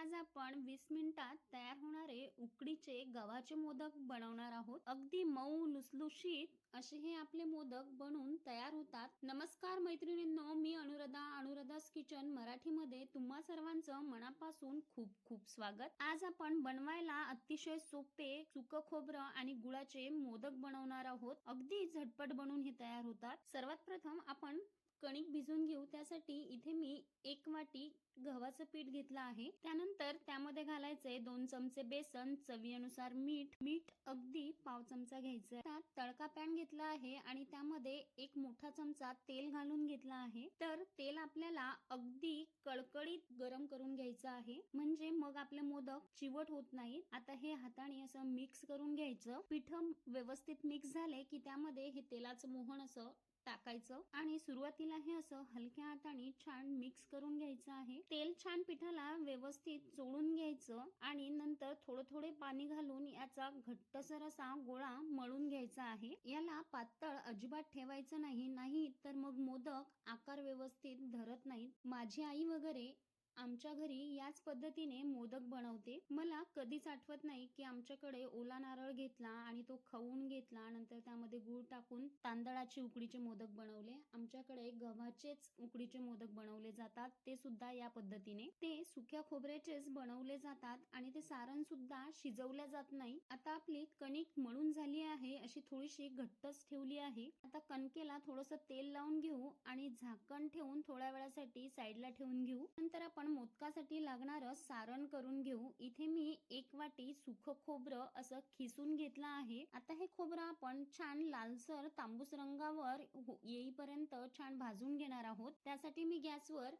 आज आपण वीस मिनिटात तयार होणारे उकडीचे गव्हाचे मोदक बनवणार आहोत. अगदी मऊ लुसलुशीत असे हे आपले मोदक बनवून तयार होतात. नमस्कार मैत्रिणींनो मी अनुराधा अनुराधास किचन मराठीमध्ये तुम्हा सर्वांचं मनापासून खूप खूप स्वागत. आज आपण बनवायला अतिशय सोपे सुक खोबरं आणि गुळाचे मोदक बनवणार आहोत. अगदी झटपट बनवून हे तयार होतात. सर्वात प्रथम आपण कणिक भिजून घेऊ. त्यासाठी इथे मी एक वाटी गव्हाचं पीठ घेतलं आहे. त्यानंतर त्यामध्ये घालायचे दोन चमचे बेसन चवीनुसार मीठ. मीठ अगदी पाव चमचा घ्यायचं त्यात तडका पॅन घेतला आहे आणि त्यामध्ये एक मोठा चमचा तेल घालून घेतला आहे. तर तेल आपल्याला अगदी कडकडीत गरम करून घ्यायचं आहे. म्हणजे मग आपले मोदक चिवट होत नाहीत आता हे हाताने असं मिक्स करून घ्यायचं. पीठ व्यवस्थित मिक्स झाले की त्यामध्ये हे तेलाचं मोहन असं टाकायचं आणि सुरुवातीला हे असं हलक्या हाताने छान मिक्स करून घ्यायचं आहे. तेल छान पिठाला व्यवस्थित चोळून घ्यायचं आणि नंतर थोडं थोडे पाणी घालून याचा घट्टसर असा गोळा मळून घ्यायचा आहे. याला पातळ अजिबात ठेवायचं नाही नाही तर मग मोदक आकार व्यवस्थित धरत नाहीत. माझी आई वगैरे आमच्या घरी याच पद्धतीने मोदक बनवते. मला कधीच आठवत नाही की आमच्याकडे ओला नारळ घेतला आणि तो खवून घेतला. नंतर त्यामध्ये गूळ टाकून तांदळाचे उकडीचे मोदक बनवले. आमच्याकडे गव्हाचेच उकडीचे मोदक बनवले जातात. ते सुद्धा या पद्धतीने. ते सुक्या खोबऱ्याचेच बनवले जातात आणि ते सारण सुद्धा शिजवल्या जात नाही. आता आपली कणिक मळून झाली आहे. अशी थोडीशी घट्टच ठेवली आहे. आता कणकेला थोडस तेल लावून घेऊ आणि झाकण ठेवून थोड्या वेळासाठी साईडला ठेवून घेऊ. नंतर आपण मोदकासाठी लागणारं सारण करून घेऊ. इथे मी एक वाटी सुख खोबरं असं खिसून घेतलं आहे. आता हे खोबरं आपण छान लालसर तांबूस रंगावर हो- येईपर्यंत छान भाजून घेणार आहोत. त्यासाठी मी गॅसवर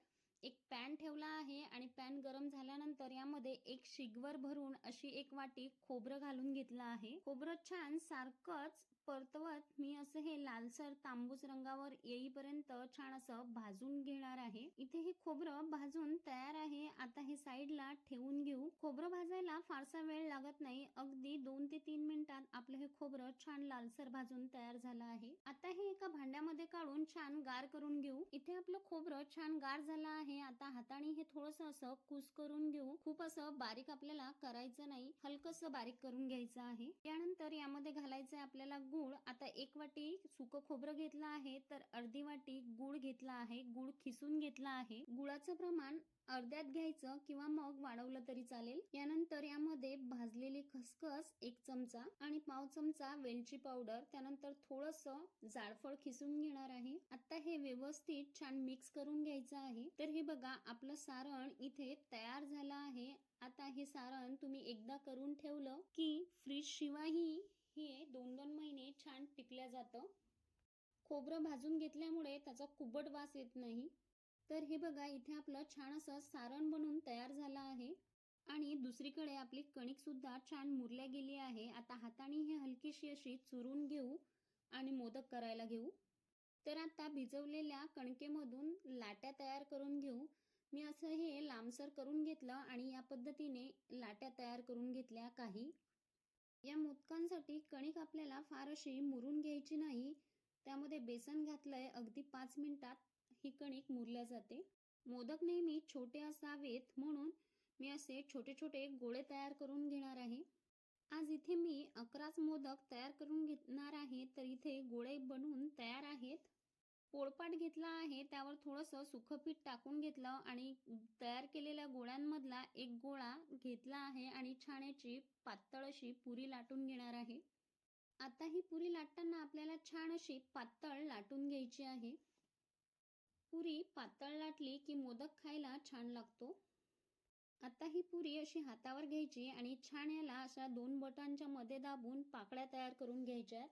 एक पॅन ठेवला आहे आणि पॅन गरम झाल्यानंतर यामध्ये एक शिगवर भरून अशी एक वाटी खोबरं घालून घेतलं आहे. खोबरं छान सारखंच परतवत मी असं हे लालसर तांबूस रंगावर येईपर्यंत छान असं भाजून घेणार आहे. इथे हे खोबरं भाजून तयार आहे. आता हे साईडला ठेवून घेऊ. खोबरं भाजायला फारसा वेळ लागत नाही. अगदी दोन ते तीन मिनिटात आपलं हे खोबरं छान लालसर भाजून तयार झालं आहे. आता हे एका भांड्यामध्ये काढून छान गार करून घेऊ. इथे आपलं खोबरं छान गार झालं आहे. आता हाताने हे थोडस असं कुस करून घेऊ. खूप असं बारीक आपल्याला करायचं नाही. हलकस बारीक करून घ्यायचं आहे. त्यानंतर यामध्ये घालायचं आहे आपल्याला गुळ. आता एक वाटी सुक खोबरं घेतलं आहे. तर अर्धी वाटी गुळ घेतला आहे. गुळ खिसून घेतला आहे. गुळाचं प्रमाण अर्ध्यात घ्यायचं किंवा मग वाढवलं तरी चालेल. यानंतर यामध्ये भाजलेली खसखस एक चमचा आणि पाव चमचा वेलची पावडर. त्यानंतर थोडस जाडफळ खिसून घेणार आहे. व्यवस्थित छान मिक्स करून घ्यायचं आहे. तर हे बघा आपलं सारण इथे तयार झालं आहे. आता हे सारण तुम्ही एकदा करून ठेवलं की फ्रीज शिवायही हे दोन दोन महिने छान टिकल्या जातं. खोबरं भाजून घेतल्यामुळे त्याचा कुबट वास येत नाही. तर हे बघा इथे आपलं छान असं सारण बनून तयार झालं आहे. आणि दुसरीकडे आपली कणिक सुद्धा छान मुरल्या गेली आहे. आता हाताने हे हलकीशी अशी चुरून घेऊ आणि मोदक करायला घेऊ. तर आता भिजवलेल्या कणकेमधून लाट्या तयार करून घेऊ. मी असं हे लांबसर करून घेतलं आणि या पद्धतीने लाट्या तयार करून घेतल्या काही. या मोदकांसाठी कणिक आपल्याला फार अशी मुरून घ्यायची नाही. त्यामध्ये बेसन घातलंय अगदी पाच मिनिटात. ही कणिक मुरल्या जाते. मोदक नेहमी छोटे असावेत म्हणून मी असे छोटे छोटे गोळे तयार करून घेणार आहे. आज इथे मी अकराच मोदक तयार करून घेणार आहे तर इथे गोळे बनवून पोळपाट घेतला आहे त्यावर थोडंसं सुखपीठ टाकून घेतलं आणि तयार केलेल्या गोळ्यांमधला एक गोळा घेतला आहे आणि छान याची पातळ अशी पुरी लाटून घेणार आहे. आता ही पुरी लाटताना आपल्याला छान अशी पातळ लाटून घ्यायची आहे. पुरी पातळ लाटली की मोदक खायला छान लागतो. आता ही पुरी अशी हातावर घ्यायची आणि छान याला अशा दोन बटांच्या मध्ये दाबून पाकळ्या तयार करून घ्यायच्या. आहेत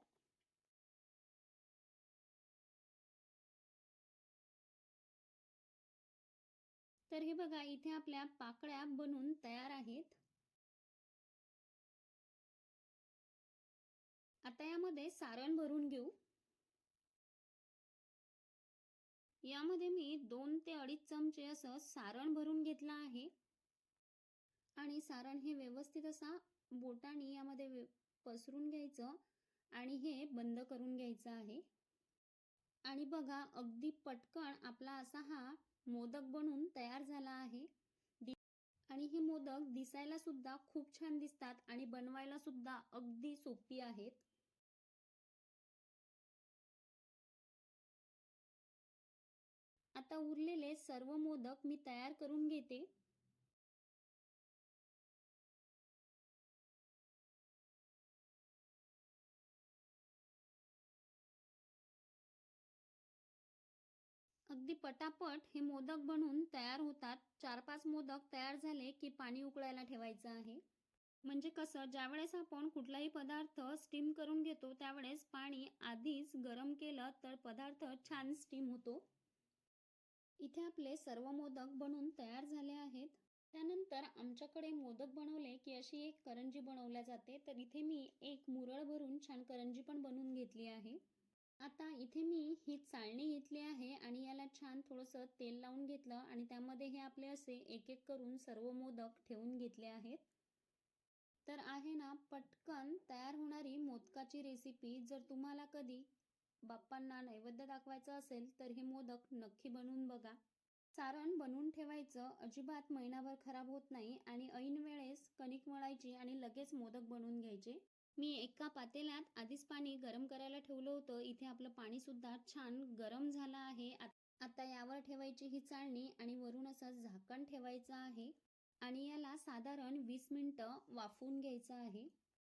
तर हे बघा इथे आपल्या पाकळ्या बनून तयार आहेत. आता यामध्ये सारण भरून घेऊ. यामध्ये मी दोन ते अडीच चमचे असं सारण भरून घेतलं आहे. आणि सारण हे व्यवस्थित असा बोटाने यामध्ये पसरून घ्यायचं आणि हे बंद करून घ्यायचं आहे. आणि बघा अगदी पटकन आपला असा हा मोदक बनून तयार झाला आहे. आणि हे मोदक दिसायला सुद्धा खूप छान दिसतात आणि बनवायला सुद्धा अगदी सोपी आहेत. आता उरलेले सर्व मोदक मी तयार करून घेते. अगदी पटापट हे मोदक बनवून तयार होतात. चार पाच मोदक तयार झाले की पाणी उकळायला ठेवायचं आहे. म्हणजे कसं ज्यावेळेस आपण कुठलाही पदार्थ स्टीम करून घेतो त्यावेळेस पाणी आधीच गरम केलं तर पदार्थ छान स्टीम होतो. इथे आपले सर्व मोदक बनवून तयार झाले आहेत. त्यानंतर आमच्याकडे मोदक बनवले की अशी एक करंजी बनवल्या जाते. तर इथे मी एक मुरळ भरून छान करंजी पण बनवून घेतली आहे. आता इथे मी ही चाळणी घेतली आहे आणि याला छान थोडंसं तेल लावून घेतलं आणि त्यामध्ये हे आपले असे एक एक करून सर्व मोदक ठेवून घेतले आहेत. तर आहे ना पटकन तयार होणारी मोदकाची रेसिपी जर तुम्हाला कधी बाप्पांना नैवेद्य दाखवायचं असेल तर हे मोदक नक्की बनवून बघा. सारण बनवून ठेवायचं अजिबात महिनाभर खराब होत नाही आणि ऐन वेळेस कणिक मळायची आणि लगेच मोदक बनवून घ्यायचे. मी एका पातेल्यात आधीच पाणी गरम करायला ठेवलं होतं. इथे आपलं पाणी सुद्धा छान गरम झालं आहे. आता यावर ठेवायची ही चाळणी आणि वरून असं झाकण ठेवायचं आहे आणि याला साधारण वीस मिनिट वाफवून घ्यायचं आहे.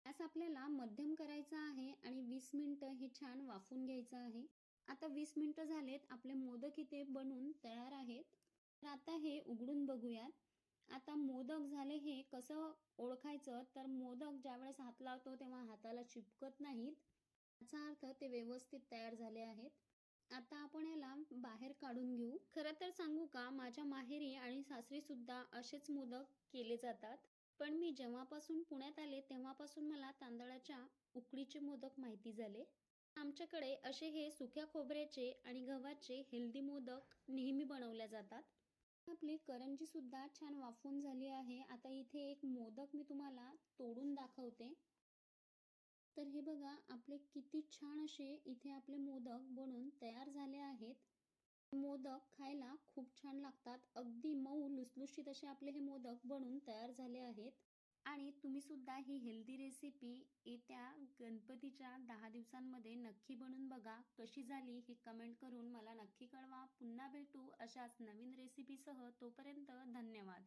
गॅस आपल्याला मध्यम करायचा आहे आणि वीस मिनिटं हे छान वाफवून घ्यायचं आहे. आता वीस मिनिटं झालेत. आपले मोदक इथे बनून तयार आहेत. तर आता हे उघडून बघूयात. आता मोदक झाले हे कसं ओळखायचं? तर मोदक ज्यावेळेस हात लावतो तेव्हा हाताला चिपकत नाहीत. याचा अर्थ ते व्यवस्थित तयार झाले आहेत. आता आपण याला बाहेर काढून घेऊ. खरं तर सांगू का माझ्या माहेरी आणि सासरी सुद्धा असेच मोदक केले जातात. पण मी जेव्हापासून पुण्यात आले तेव्हापासून मला तांदळाच्या उकडीचे मोदक माहिती झाले. आमच्याकडे असे हे सुक्या खोबऱ्याचे आणि गव्हाचे हेल्दी मोदक नेहमी बनवल्या जातात. आपली करंजी सुद्धा छान वाफून झाली आहे. आता इथे एक मोदक मी तुम्हाला तोडून दाखवते. तर हे बघा आपले किती छान असे इथे आपले मोदक बनून तयार झाले आहेत. मोदक खायला खूप छान लागतात. अगदी मऊ लुसलुशीत असे आपले हे मोदक बनून तयार झाले आहेत. आणि तुम्ही सुद्धा ही हेल्दी रेसिपी येत्या गणपतीच्या दहा दिवसांमध्ये नक्की बनवून बघा. कशी झाली हे कमेंट करून मला नक्की कळवा. पुन्हा भेटू अशाच नवीन रेसिपीसह तोपर्यंत धन्यवाद.